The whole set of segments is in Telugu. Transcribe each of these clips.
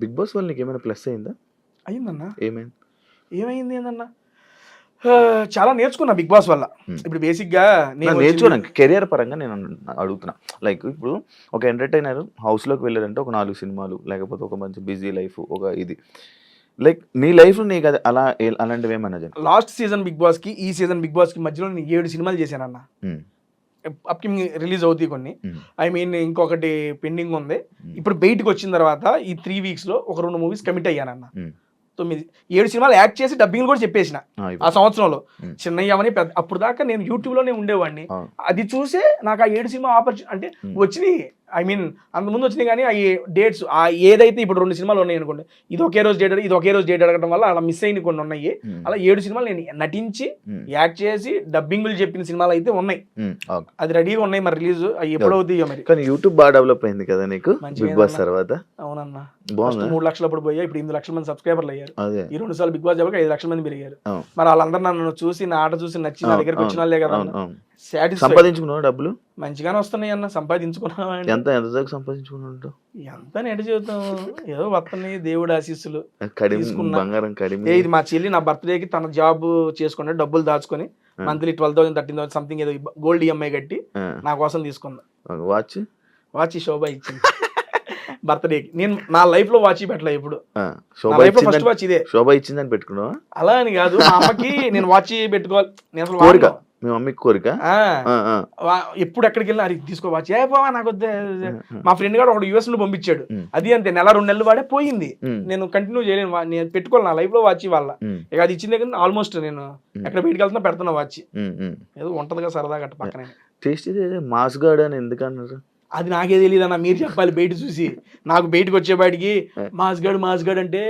బిగ్ బాస్ వల్ల నీకు ఏమైనా ప్లస్ అయిందా? అయిందన్నా. ఏమైంది? ఏమైంది ఏందన్నా? చాలా నేర్చుకున్నా బిగ్ బాస్ వల్ల. ఇప్పుడు బేసిక్గా నేను నేర్చుకోవడానికి కెరియర్ పరంగా నేను అడుగుతున్నా. లైక్ ఇప్పుడు ఒక ఎంటర్టైనర్ హౌస్లోకి వెళ్ళారంటే ఒక నాలుగు సినిమాలు లేకపోతే ఒక మంచి బిజీ లైఫ్ ఒక ఇది. లైక్ నీ లైఫ్ నీకు అది అలా అలాంటివి ఏమన్నా లాస్ట్ సీజన్ బిగ్ బాస్కి ఈ సీజన్ బిగ్ బాస్కి మధ్యలో నేను ఏడు సినిమాలు చేశానన్న. అప్కమింగ్ రిలీజ్ అవుతాయి కొన్ని ఐ మీన్ ఇంకొకటి పెండింగ్ ఉంది ఉమ్. ఇప్పుడు బయటకు వచ్చిన తర్వాత ఈ త్రీ వీక్స్లో ఒక రెండు మూవీస్ కమిట్ అయ్యానన్న ఉమ్. తొమ్మిది ఏడు సినిమాలు యాక్ట్ చేసి డబ్బింగ్ కూడా చెప్పేసిన ఆ. సంవత్సరంలో Hmm. చిన్నయ్యమని పెద్ద అప్పుడు దాకా నేను యూట్యూబ్లోనే ఉండేవాడిని అది చూసే నాకు ఆ ఏడు సినిమా ఆపర్చునిటీ అంటే Hmm. వచ్చినాయి ఐ మీన్ అంతకుముందు వచ్చినాయి కానీ ఆ డేట్స్ ఆ ఏదైతే ఇప్పుడు రెండు సినిమాలు ఉన్నాయి అనుకోండి ఇది ఒకే రోజు డేట్ ఇది ఒకే రోజు డేట్ అడగడం వల్ల అలా మిస్ అయిన కొన్ని ఉన్నాయి. అలా ఏడు సినిమాలు నేను నటించి యాక్ట్ చేసి డబ్బింగ్లు చెప్పిన సినిమాలు అయితే ఉన్నాయి. అది రెడీగా ఉన్నాయి మరి రిలీజ్ అవి ఎప్పుడు అవుతాయో మరి. కానీ యూట్యూబ్ బాగా డెవలప్ అయింది కదా నీకు? Bigg Boss. తర్వాత? అవునన్నా. మూడు లక్షలు అప్పుడు పోయా ఇప్పుడు ఎనిమిది లక్షల మంది సబ్స్క్రైబర్లు అయ్యారు. ఈ రెండు సార్లు బిగ్ బాస్ చెప్పక ఐదు లక్షల మంది పెరిగారు. మరి వాళ్ళందరూ నన్ను చూసి నా ఆట చూసి నచ్చి నా దగ్గరికి వచ్చిన వాళ్ళే కదా సంపాదించుకున్నావు డబ్బులు? మంచిగానే వస్తున్నాయి అన్న సంపాదించుకున్నావా ఎంత ఎంత దాకా సంపాదించుకున్నావు ఎంత నెట జీవితం ఏదో వస్తున్నాయి దేవుడి ఆశీస్సులు తీసుకున్నా. బంగారం ఇది మా చెల్లి నా బర్త్డేకి తన జాబ్ చేసుకుని డబ్బులు దాచుకొని. Monthly twelve thousand thirteen thousand something ఏదో గోల్డ్ ఈఎంఐ కట్టి నా కోసం తీసుకుంది ఒక వాచ్ వాచ్ శోభ ఇచ్చింది. బర్త్డేకి నేను నా లైఫ్లో వాచ్ పెట్టలే ఇప్పుడు. లైఫ్లో ఫస్ట్ వాచ్ ఇదే. శోభ ఇచ్చిందని పెట్టుకున్నావా? అలా అని కాదు మా అమ్మకి నేను వాచ్ పెట్టుకోవాలి. నేను అసలు. మీ మమ్మీకి కోరిక? ఎప్పుడు ఎక్కడికి వెళ్ళినా అది తీసుకో వాచ్. ఏ పోవా నాకు మా ఫ్రెండ్ గారు ఒకడు యూఎస్లో పంపించాడు. అది అంతే నెల రెండు నెలలు వాడే పోయింది. నేను కంటిన్యూ చేయలేను నేను పెట్టుకోవాలి నా లైఫ్లో వాచ్ వాళ్ళ ఇక అది ఇచ్చిన దగ్గర ఆల్మోస్ట్ నేను ఎక్కడ బయటికి వెళ్తున్నా పెడుతున్నా వాచ్. ఏదో ఉంటదిగా సరదాగా అట్ట పక్కనే. టేస్ట్ మాస్ గార్డ్ అని ఎందుకు అన్నారు? అది నాకే తెలియదు అన్న మీరు చెప్పాలి బయట చూసి. నాకు బయటకు వచ్చే బయటికి మాస్గడ్ మాస్గడ్ అంటే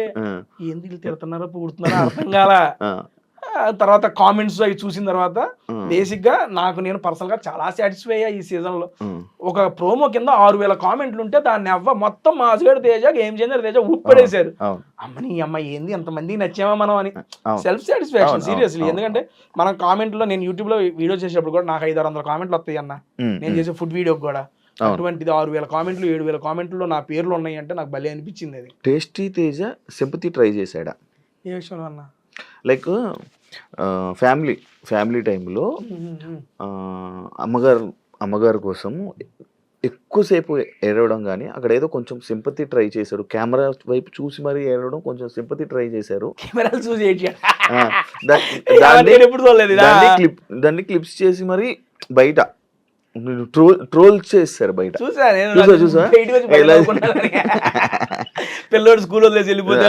ఏంది వీళ్ళు తిడుతున్నారా పూడుతున్నారా అర్థం కాలా? తర్వాత కామెంట్స్ అవి చూసిన తర్వాత బేసిక్గా నాకు నేను పర్సనల్గా చాలా సాటిస్ఫై అయ్యా ఈ సీజన్లో. ఒక ప్రోమో కింద ఆరు వేల కామెంట్లు ఉంటే దాన్ని అవ్వ మొత్తం మాస్గడ్ తేజ గేమ్ చేంజర్ తేజ ఉప్పడేశారు. అమ్మని ఈ అమ్మాయి ఏంది ఎంతమందికి నచ్చామా మనం అని. సెల్ఫ్ సాటిస్ఫాక్షన్ సీరియస్లీ ఎందుకంటే మనం కామెంట్లో నేను యూట్యూబ్లో వీడియో చేసేటప్పుడు కూడా నాకు ఐదు ఆరు వందల కామెంట్లు వస్తాయి అన్న. నేను. చేసే ఫుడ్ వీడియోకి కూడా. అటువంటిది ఆరు వేల కామెంట్లు ఏడు వేల కామెంట్లు నా పేర్లు ఉన్నాయి అంటే నాకు భలే అనిపించింది అది. టేస్టీ తేజ సింపతి ట్రై చేశాడా? ఏ విషయంలో అన్న? లైక్ ఫ్యామిలీ ఫ్యామిలీ టైంలో అమ్మగారు అమ్మగారి కోసం ఎక్కువసేపు ఏడవడం కానీ అక్కడ ఏదో కొంచెం సింపతి ట్రై చేశాడు. కెమెరా వైపు చూసి మరీ ఏడవడం కొంచెం సింపతి ట్రై చేశారు. దాన్ని క్లిప్స్ చేసి మరి బయట ట్రోల్ ట్రోల్ చేస్తారు బయట. చూసా చూసా. పిల్లోడు స్కూల్ వదిలేసి వెళ్ళిపోతే.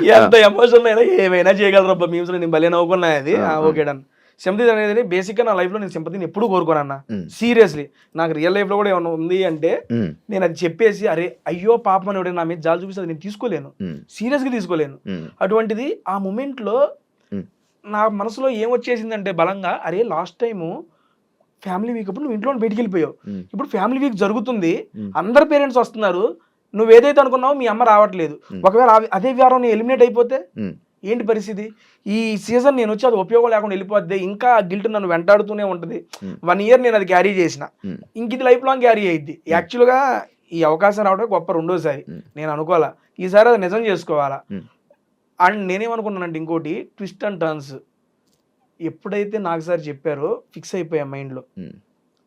ఎంత ఎమోషన్ అయినా ఏమైనా చేయగలరు మీమ్స్ నేను భలే నవ్వుకున్నా అది. ఓకే డన్ సింపతి అనేది బేసిక్గా నా లైఫ్లో నేను సింపతిని ఎప్పుడు కోరుకోనన్నా ఉమ్, సీరియస్లీ నాకు రియల్ లైఫ్లో కూడా ఏమైనా ఉంది అంటే నేను అది చెప్పేసి అరే అయ్యో పాపం అని ఎవడైనా నా మీద జాలి చూపిస్తే అది నేను తీసుకోలేను. సీరియస్గా తీసుకోలేను. అటువంటిది ఆ మూమెంట్లో. నా మనసులో ఏం వచ్చేసిందంటే బలంగా అరే లాస్ట్ టైము ఫ్యామిలీ వీక్ అప్పుడు నువ్వు ఇంట్లో బయటికి వెళ్ళిపోయావు. ఇప్పుడు ఫ్యామిలీ వీక్ జరుగుతుంది. అందరు పేరెంట్స్ వస్తున్నారు. నువ్వు ఏదైతే అనుకున్నావో మీ అమ్మ రావట్లేదు. ఒకవేళ అదే వారం నేను ఎలిమినేట్ అయిపోతే ఏంటి పరిస్థితి? ఈ సీజన్ నేను వచ్చి అది ఉపయోగం లేకుండా వెళ్ళిపోద్ది. ఇంకా గిల్ట్ నన్ను వెంటాడుతూనే ఉంటుంది. వన్ ఇయర్ నేను అది క్యారీ చేసిన. ఇంక ఇది లైఫ్ లాంగ్ క్యారీ అయ్యిద్ది యాక్చువల్గా ఈ అవకాశం రావడం గొప్ప రెండోసారి. నేను అనుకోవాలా? ఈసారి అది నిజం చేసుకోవాలా. అండ్ నేనేమనుకున్నానంటే ఇంకోటి ట్విస్ట్ అండ్ టర్న్స్ ఎప్పుడైతే నాకు సార్ చెప్పారో ఫిక్స్ అయిపోయా మైండ్లో.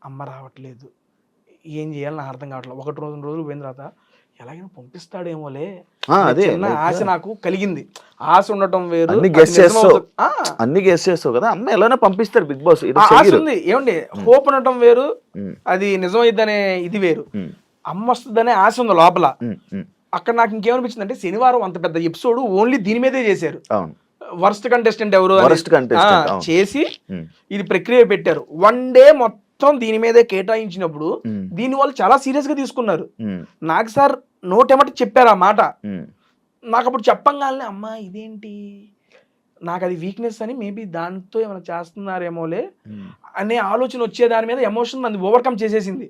అమ్మ రావట్లేదు. ఏం చేయాలి నాకు అర్థం కావట్లేదు. ఒకటి రోజు రోజులు పోయిన తర్వాత ఎలాగైనా పంపిస్తాడేమోలే అదే ఆశ నాకు కలిగింది. ఆశ ఉండటం వేరు అన్ని నిజం చేస్తావు. అన్ని గెస్ చేస్తావు కదా? అమ్మ ఎలానో పంపిస్తారు బిగ్ బాస్. ఆశ ఉంది. ఏమండి? హోప్ ఉండటం వేరు అది నిజమైద్దనే ఇది వేరు. అమ్మ వస్తుందనే ఆశ ఉంది లోపల. అక్కడ నాకు ఇంకేమనిపించింది అంటే శనివారం అంత పెద్ద ఎపిసోడ్ ఓన్లీ దీని మీదే చేశారు. వర్స్ట్ కంటెస్టెంట్ ఎవరు. చేసి ఇది ప్రక్రియ పెట్టారు. వన్ డే మొత్తం దీని మీదే కేటాయించినప్పుడు దీని వాళ్ళు చాలా సీరియస్గా తీసుకున్నారు నాకు సార్ నోటెమట చెప్పారు ఆ మాట. నాకు అప్పుడు చెప్పంగానే అమ్మా ఇదేంటి? నాకు అది వీక్నెస్ అని మేబీ దాంతో ఏమైనా చేస్తున్నారేమోలే అనే ఆలోచన వచ్చే దాని మీద ఎమోషన్ నన్ను ఓవర్కమ్ చేసేసింది.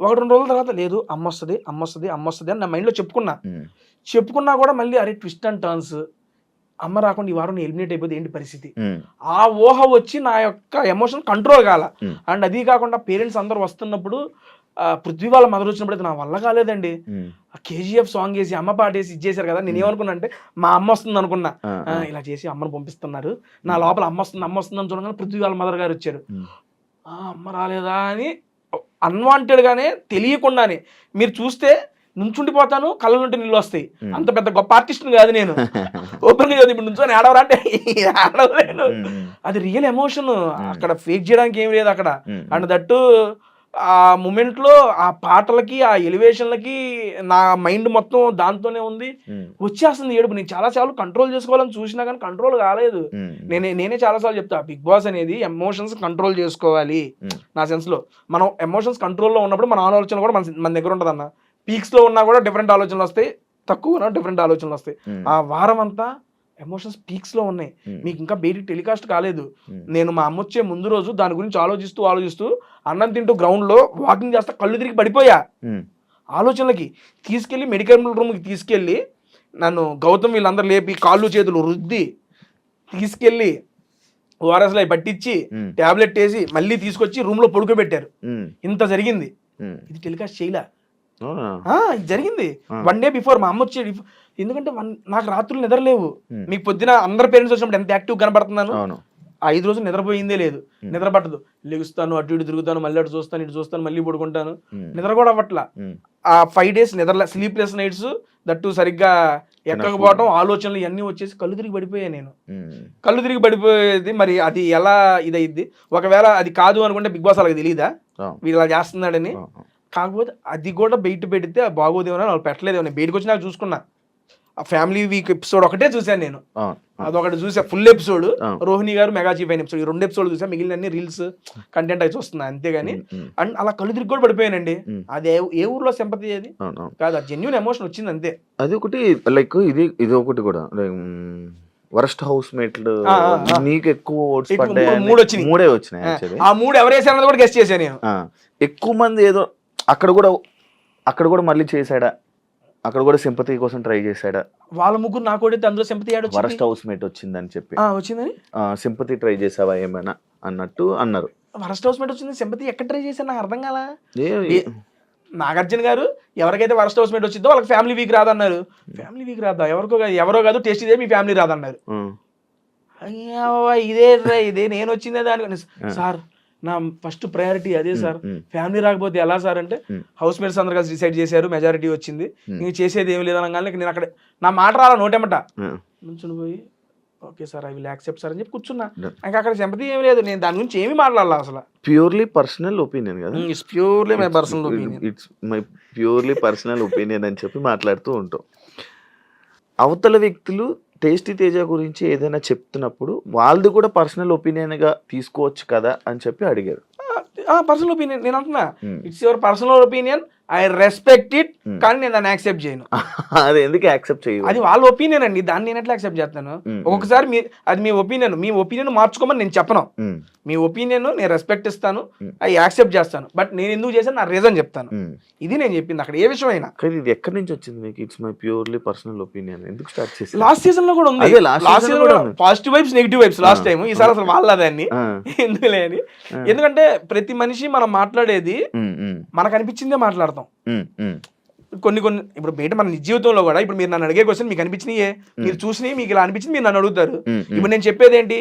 ఒకటి రెండు రోజుల తర్వాత లేదు అమ్మ వస్తుంది అమ్మ వస్తుంది అమ్మ వస్తుంది అని నా మైండ్లో చెప్పుకున్నా. చెప్పుకున్నా కూడా మళ్ళీ అరే ట్విస్ట్ అండ్ టర్న్స్ అమ్మ రాకుండా ఈ వారం ఎలిమినేట్ అయిపోతే ఏంటి పరిస్థితి? ఆ ఊహ వచ్చి నా యొక్క ఎమోషన్ కంట్రోల్ కాల. అండ్ అది కాకుండా పేరెంట్స్ అందరు వస్తున్నప్పుడు పృథ్వీ వాళ్ళ మదర్ వచ్చినప్పుడు అయితే నా వల్ల కాలేదండి. కేజీఎఫ్ సాంగ్ వేసి అమ్మ పాట వేసి ఇచ్చేసారు కదా నేను ఏమనుకున్నా అంటే మా అమ్మ వస్తుంది అనుకున్నా. ఇలా చేసి అమ్మను పంపిస్తున్నారు. నా లోపల అమ్మ వస్తుంది అమ్మ వస్తుంది అని చూడగానే పృథ్వీ వాళ్ళ మదర్ గారు వచ్చారు. అమ్మ రాలేదా అని అన్వాంటెడ్ గానే తెలియకుండానే మీరు చూస్తే నుంచుండిపోతాను కళ్ళ నుండి నీళ్ళు వస్తాయి. అంత పెద్ద గొప్ప ఆర్టిస్ట్ కాదు నేను. ఓపెన్గా చదివి ఇప్పుడు నుంచొని ఆడవరా అంటే ఆడవలేను అది రియల్ ఎమోషన్ అక్కడ ఫేక్ చేయడానికి ఏం లేదు అక్కడ. అండ్ దట్టు ఆ మూమెంట్లో ఆ పాటలకి ఆ ఎలివేషన్లకి నా మైండ్ మొత్తం దాంతోనే ఉంది. వచ్చేస్తుంది ఏడుపు. నేను చాలా సార్లు కంట్రోల్ చేసుకోవాలని చూసినా కానీ కంట్రోల్ కాలేదు. నేనే నేనే చాలాసార్లు చెప్తా బిగ్ బాస్ అనేది ఎమోషన్స్ కంట్రోల్ చేసుకోవాలి. నా సెన్స్లో. మనం ఎమోషన్స్ కంట్రోల్లో ఉన్నప్పుడు మన ఆలోచన కూడా మన మన దగ్గర ఉంటుంది అన్న పీక్స్లో ఉన్నా కూడా డిఫరెంట్ ఆలోచనలు వస్తాయి. తక్కువ డిఫరెంట్ ఆలోచనలు వస్తాయి. ఉమ్, ఆ వారం అంతా ఎమోషన్స్ పీక్స్లో ఉన్నాయి. ఉమ్, మీకు ఇంకా బయటికి టెలికాస్ట్ కాలేదు. ఉమ్, నేను మా అమ్మ వచ్చే ముందు రోజు దాని గురించి ఆలోచిస్తూ ఆలోచిస్తూ అన్నం తింటూ గ్రౌండ్లో వాకింగ్ చేస్తా కళ్ళు తిరిగి పడిపోయా. ఆలోచనలకి తీసుకెళ్ళి మెడికల్ రూమ్కి తీసుకెళ్ళి నన్ను గౌతమ్ వీళ్ళందరూ లేపి కాళ్ళు చేతులు రుద్ది తీసుకెళ్ళి ఓఆర్ఎస్లో పట్టించి ట్యాబ్లెట్ వేసి మళ్ళీ తీసుకొచ్చి రూమ్లో పడుకోబెట్టారు. ఇంత జరిగింది. ఇది టెలికాస్ట్ చేయలే? జరిగింది. వన్ డే బిఫోర్ మా అమ్మ వచ్చేది ఎందుకంటే నాకు రాత్రులు నిద్రలేవు ఉమ్, మీకు పొద్దున అందరు పేరెంట్స్ వచ్చినప్పుడు ఎంత యాక్టివ్ కనబడుతున్నాను? ఐదు రోజులు నిద్రపోయిందే లేదు. నిద్ర పట్టదు. లెగుస్తాను అటు ఇటు తిరుగుతాను మళ్ళీ అటు చూస్తాను ఇటు చూస్తాను మళ్ళీ పడుకుంటాను. నిద్ర కూడా అవ్వట్లా. ఆ ఫైవ్ డేస్ నిద్ర స్లీప్లెస్ నైట్స్ దట్టు సరిగ్గా ఎక్కకపోవడం ఆలోచనలు ఇవన్నీ వచ్చేసి కళ్ళు తిరిగి పడిపోయాను నేను. కళ్ళు తిరిగి పడిపోయేది మరి అది ఎలా ఇదైద్ది? ఒకవేళ అది కాదు అనుకుంటే బిగ్ బాస్ అలాగే తెలియదా వీళ్ళు ఇలా చేస్తున్నాడని. కాకపోతే అది కూడా బయట పెడితే బాగోదేమో వాళ్ళు పెట్టలేదేమో నేను బయటకు వచ్చి నాకు చూసుకున్నా. ఆ ఫ్యామిలీ వీక్ ఎపిసోడ్ ఒకటే చూశాను నేను. అదొకటి చూసా full episode. Rohini garu mega chief అయిన ఎపిసోడ్ ఈ రెండు ఎపిసోడ్ చూసా మిగిలిన అన్ని రీల్స్ కంటెంట్ అయి చూస్తున్నా అంతేగాని అండ్ అలా కళ్ళు తిరిగి కూడా పడిపోయానండి. అది ఏ- ఊర్లో సింపతి అది. కాదు జెన్యున్ ఎమోషన్ వచ్చింది అంతే. అది ఒకటి లైక్ ఇది ఇది ఒకటి కూడా. వరస్ట్ హౌస్ మేట్లు. నీకు ఎక్కువ ఓట్స్ పడ్డాయి మూడు- వచ్చినాయి. మూడే వచ్చినాయి యాక్చువల్లీ ఆ మూడు ఎవరు వేసారన్నది కూడా గెస్ట్ చేశాను నేను. ఎక్కువ మంది ఏదో అక్కడ కూడా అక్కడ కూడా మళ్ళీ చేశాడా? అక్కడ కూడా సింపతి కోసం ట్రై చేశాడా? వాళ్ళ ముగ్గురు నాకు అందులో సింపతి వరస్ట్ హౌస్ మేట్ వచ్చిందని చెప్పి. వచ్చిందని? సింపతి ట్రై చేసావా ఏమైనా అన్నట్టు అన్నారు. వరస్ట్ హౌస్ మేట్ వచ్చింది సింపతి ఎక్కడ ట్రై చేశాను నాకు అర్థం కాలా? నాగార్జున గారు ఎవరికైతే వరస్ట్ హౌస్ మేట్ వచ్చిందో వాళ్ళకి ఫ్యామిలీ వీక్ రాదన్నారు. ఫ్యామిలీ వీక్ రాదా? ఎవరికో కాదు ఎవరో కాదు టేస్ట్ ఇదే మీ ఫ్యామిలీ రాదన్నారు. ఇదే ఇదే నేను వచ్చిందే దాని సార్ నా ఫస్ట్ ప్రయారిటీ అదే సార్. ఫ్యామిలీ రాకపోతే ఎలా సార్ అంటే. హౌస్ మేట్స్ అందరు కలిసి డిసైడ్ చేశారు మెజారిటీ వచ్చింది. ఇంక చేసేది ఏమి లేదనగానే నేను అక్కడ నా మాట రాలా నోటేమట నుంచుని పోయి okay sir I will accept sir అని చెప్పి కూర్చున్నా. ఇంకా అక్కడ సింపతి ఏమి లేదు. నేను దాని గురించి ఏమి మాట్లాడాలి అసలు. ప్యూర్లీ పర్సనల్ ఒపీనియన్ కదా? It's purely my personal opinion it's my purely personal opinion అని చెప్పి మాట్లాడుతూ ఉంటాం. అవతల వ్యక్తులు టేస్టీ తేజ గురించి ఏదైనా చెప్తున్నప్పుడు వాళ్ళది కూడా పర్సనల్ ఒపీనియన్గా తీసుకోవచ్చు కదా అని చెప్పి అడిగారు పర్సనల్ ఒపీనియన్ నేను అంటున్నా. It's your personal opinion I respect it Hmm. కానీ నేను దాన్ని యాక్సెప్ట్ చేయను. అది ఎందుకు యాక్సెప్ట్ చేయవు? అది వాళ్ళ ఒపీనియన్ అండి. దాన్ని నేను ఎట్లా యాక్సెప్ట్ చేస్తాను? Hmm. ఒక్కొక్కసారి మీ అది మీ ఒపీనియన్ మీ ఒపీనియన్ మార్చుకోమని నేను చెప్పను. ఉమ్, మీ ఒపీనియన్ నేను రెస్పెక్ట్ ఇస్తాను Hmm. అది యాక్సెప్ట్ చేస్తాను. బట్ నేను ఎందుకు చేశాను? నా రీజన్ చెప్తాను. ఇది నేను చెప్పింది అక్కడ. ఏ విషయం అయినా ఇది ఎక్కడి నుంచి వచ్చింది మీకు? It's my purely personal opinion ఎందుకు స్టార్ట్ చేసి లాస్ట్ సీజన్లో కూడా ఉంది. లాస్ట్ సీజన్ కూడా. Positive vibes negative vibes last. Time ఈసారి అసలు వాళ్ళ దాన్ని. ఆ, ఎందుకులే అని. ఆ. ఎందుకంటే ప్రతి మనిషి మనం మాట్లాడేది మనకు అనిపించిందే మాట్లాడతాం. ఉమ్, కొన్ని కొన్ని ఇప్పుడు బయట మన జీవితంలో కూడా ఇప్పుడు మీరు నన్ను అడిగే క్వశ్చన్ మీకు అనిపించినాయే. మీరు చూసినవి మీకు ఇలా అనిపించింది మీరు నన్ను అడుగుతారు. ఇప్పుడు నేను చెప్పేది ఏంటి